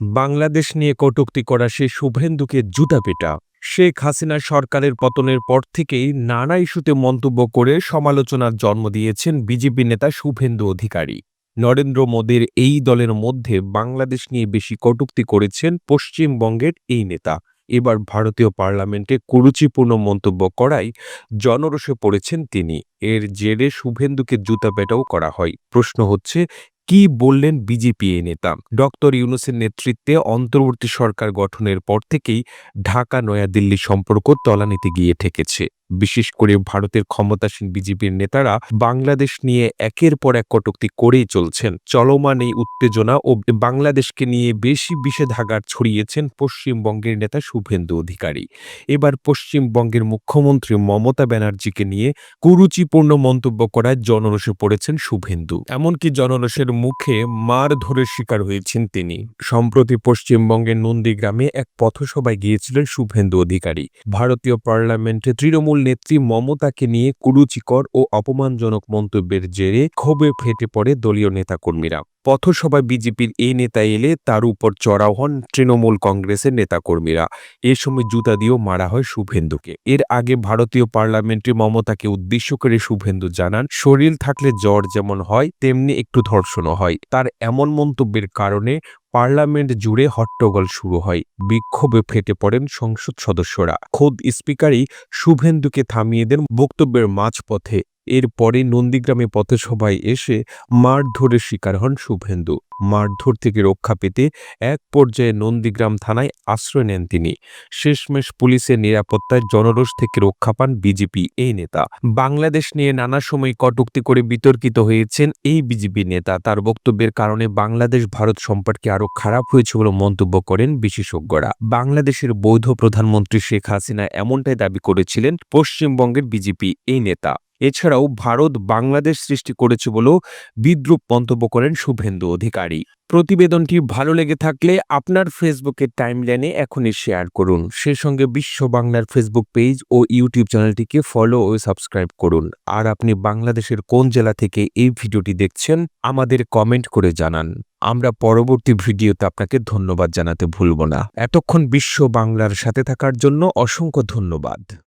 বাংলাদেশ নিয়ে কটূক্তি করা সে শুভেন্দুকে জুতা পেটা। শেখ হাসিনা সরকারের পতনের পর থেকেই নানা ইস্যুতে মন্তব্য করে সমালোচনার জন্ম দিয়েছেন বিজেপি নেতা শুভেন্দু অধিকারী। নরেন্দ্র মোদীর এই দলের মধ্যে বাংলাদেশ নিয়ে বেশি কটূক্তি করেছেন পশ্চিমবঙ্গের এই নেতা। এবার ভারতীয় পার্লামেন্টে কুরুচিপূর্ণ মন্তব্য করায় জনরোষে পড়েছেন তিনি। এর জেরে শুভেন্দুকে জুতা পেটাও করা হয়। প্রশ্ন হচ্ছে কি বললেন বিজেপি নেতা? ডক্টর ইউনুসের নেতৃত্বে অন্তর্বর্তী সরকার গঠনের পর থেকেই ঢাকা, নয়াদিল্লি সম্পর্ক তলানিতে গিয়ে ঠেকেছে। বিশেষ করে ভারতের ক্ষমতাসীন বিজেপির নেতারা বাংলাদেশ নিয়ে একের পর এক কটূক্তি করেই চলছেন। চলমান এই উত্তেজনা ও বাংলাদেশকে নিয়ে বেশি বিষেধাগার ছড়িয়েছেন পশ্চিমবঙ্গের নেতা শুভেন্দু অধিকারী। এবার পশ্চিমবঙ্গের মুখ্যমন্ত্রী মমতা ব্যানার্জিকে নিয়ে কুরুচিপূর্ণ মন্তব্য করায় জনরোষে পড়েছেন শুভেন্দু। এমনকি জনরোষের মুখে মার ধরে শিকার হয়েছেন তিনি। সম্প্রতি পশ্চিমবঙ্গের নন্দীগ্রামে এক পথসভায় গিয়েছিলেন শুভেন্দু অধিকারী। ভারতীয় পার্লামেন্টে তৃণমূল নেত্রী মমতাকে নিয়ে কুরুচিকর ও অপমানজনক মন্তব্যের জেরে ক্ষোভে ফেটে পড়ে দলীয় নেতাকর্মীরা। পথসভায় বিজেপির এই নেতা এলে তার উপর চড়াও হন তৃণমূল কংগ্রেসের নেতাকর্মীরা। এ সময় জুতা দিয়েও মারা হয় শুভেন্দুকে। এর আগে ভারতীয় পার্লামেন্টে মমতাকে উদ্দেশ্য করে শুভেন্দু জানান, শরীর থাকলে জ্বর যেমন হয়, তেমনি একটু ধর্ষণও হয়। তার এমন মন্তব্যের কারণে পার্লামেন্ট জুড়ে হট্টগোল শুরু হয়। বিক্ষোভে ফেটে পড়েন সংসদ সদস্যরা। খোদ স্পিকারই শুভেন্দুকে থামিয়ে দেন বক্তব্যের মাঝপথে। এরপরে নন্দীগ্রামে পথসভায় এসে মারধরের শিকার হন শুভেন্দু। মারধর থেকে রক্ষা পেতে এক পর্যায়ে নন্দীগ্রাম থানায় আশ্রয় নেন তিনি। শেষমেশ পুলিশের নিরাপত্তায় জনরোষ থেকে রক্ষা পান বিজেপি এই নেতা। বাংলাদেশ নিয়ে নানা সময় কটুক্তি করে বিতর্কিত হয়েছেন এই বিজেপি নেতা। তার বক্তব্যের কারণে বাংলাদেশ ভারত সম্পর্কে আরও খারাপ হয়েছে বলে মন্তব্য করেন বিশেষজ্ঞরা। বাংলাদেশের বৈধ প্রধানমন্ত্রী শেখ হাসিনা এমনটাই দাবি করেছিলেন পশ্চিমবঙ্গের বিজেপি এই নেতা। এছাড়াও ভারত বাংলাদেশ সৃষ্টি করেছে বলেও বিদ্রুপ মন্তব্য করেন শুভেন্দু অধিকারী। প্রতিবেদনটি ভালো লেগে থাকলে আপনার ফেসবুকের টাইমলাইনে এখনই শেয়ার করুন। সে সঙ্গে বিশ্ব বাংলার ফেসবুক পেজ ও ইউটিউব চ্যানেলটিকে ফলো ও সাবস্ক্রাইব করুন। আর আপনি বাংলাদেশের কোন জেলা থেকে এই ভিডিওটি দেখছেন, আমাদের কমেন্ট করে জানান। আমরা পরবর্তী ভিডিওতে আপনাকে ধন্যবাদ জানাতে ভুলব না। এতক্ষণ বিশ্ব বাংলার সাথে থাকার জন্য অসংখ্য ধন্যবাদ।